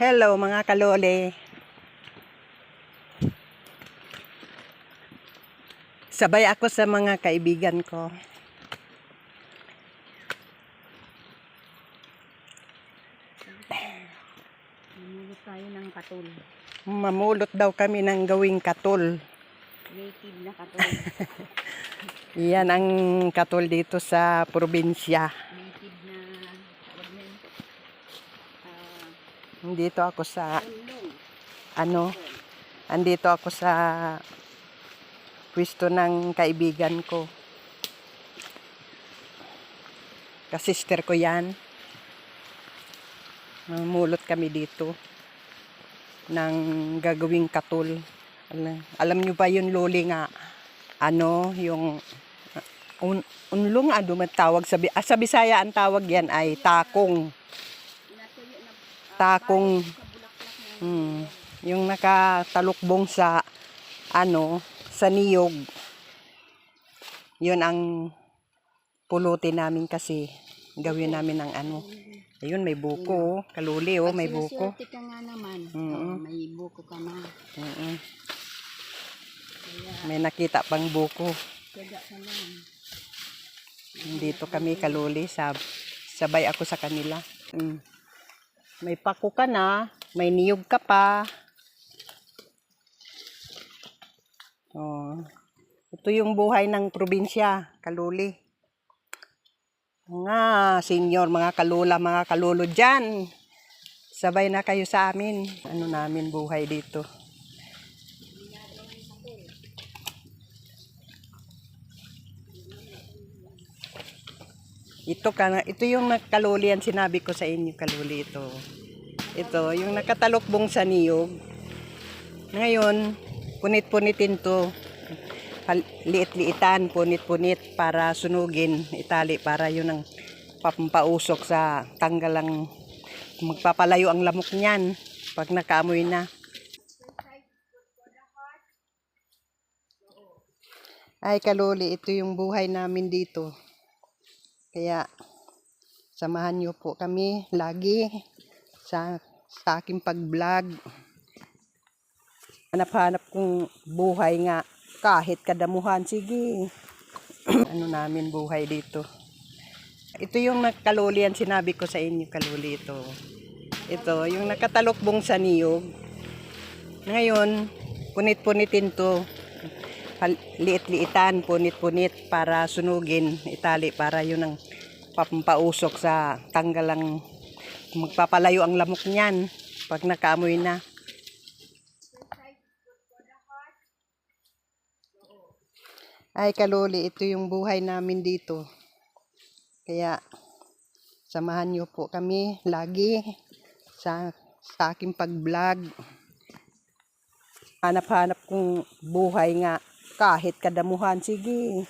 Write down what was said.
Hello mga kalole. Sabay ako sa mga kaibigan ko. Mamulot tayo ng katul. Mamulot daw kami ng gawing katol. Native na katul. Yan ang katol dito sa probinsya. Native na, wag na yun. Ah, Dito ako sa ano, andito ako sa pwesto ng kaibigan ko. Kasister ko yan. Mamulot kami dito ng gagawing katul. Alam, alam nyo ba yun, Loli, nga? Ano, yung uh, un, unlong, ano man tawag sa, ah, sa Bisaya ang tawag yan ay takong. Natuyo na, ah, Takong, sa bulaklak na hmm, yung nakatalukbong sa, ano, sa niyog. Yun ang pulutin namin kasi. Gawin namin ng ano. Ayun, may buko. oh. Kaluli, oh, may buko. sinuswerte ka nga naman, Mm. oh, may buko ka na. Mm-mm. Kaya, May nakita pang buko. Dito kami kaluli. Sab sabay ako sa kanila. Mm. May pako ka na. May niyog ka pa. Oh. Ito yung buhay ng probinsya, kaluli. Mga senior, mga kalula, mga kalulo dyan. Sabay na kayo sa amin. Ano namin buhay dito. Ito ka ito yung kaluli ang sinabi ko sa inyo kaluli ito. Ito yung nakatalokbong sa niyog. Ngayon, punit-punitin to. Liit-liitan, punit-punit para sunugin, itali para yun ang pampausok sa tanggalang magpapalayo ang lamok niyan pag nakaamoy na. Ay kaluli, ito yung buhay namin dito. Kaya samahan niyo po kami lagi sa, sa aking pag-vlog. Hanap-hanap kong buhay nga kahit kadamuhan. Sige. ano namin buhay dito. Ito yung nakaluli ang sinabi ko sa inyo kaluli ito. Ito, yung nakatalokbong sa niyog. Ngayon, punit-punitin to. Liit-liitan, punit-punit para sunugin, itali para yun ang pampausok sa tanggalang magpapalayo ang lamok niyan pag nakaamoy na. Ay kaluli, ito yung buhay namin dito. Kaya samahan niyo po kami lagi sa, sa aking pag-vlog. Hanap-hanap kong buhay nga kahit kadamuhan. Sige.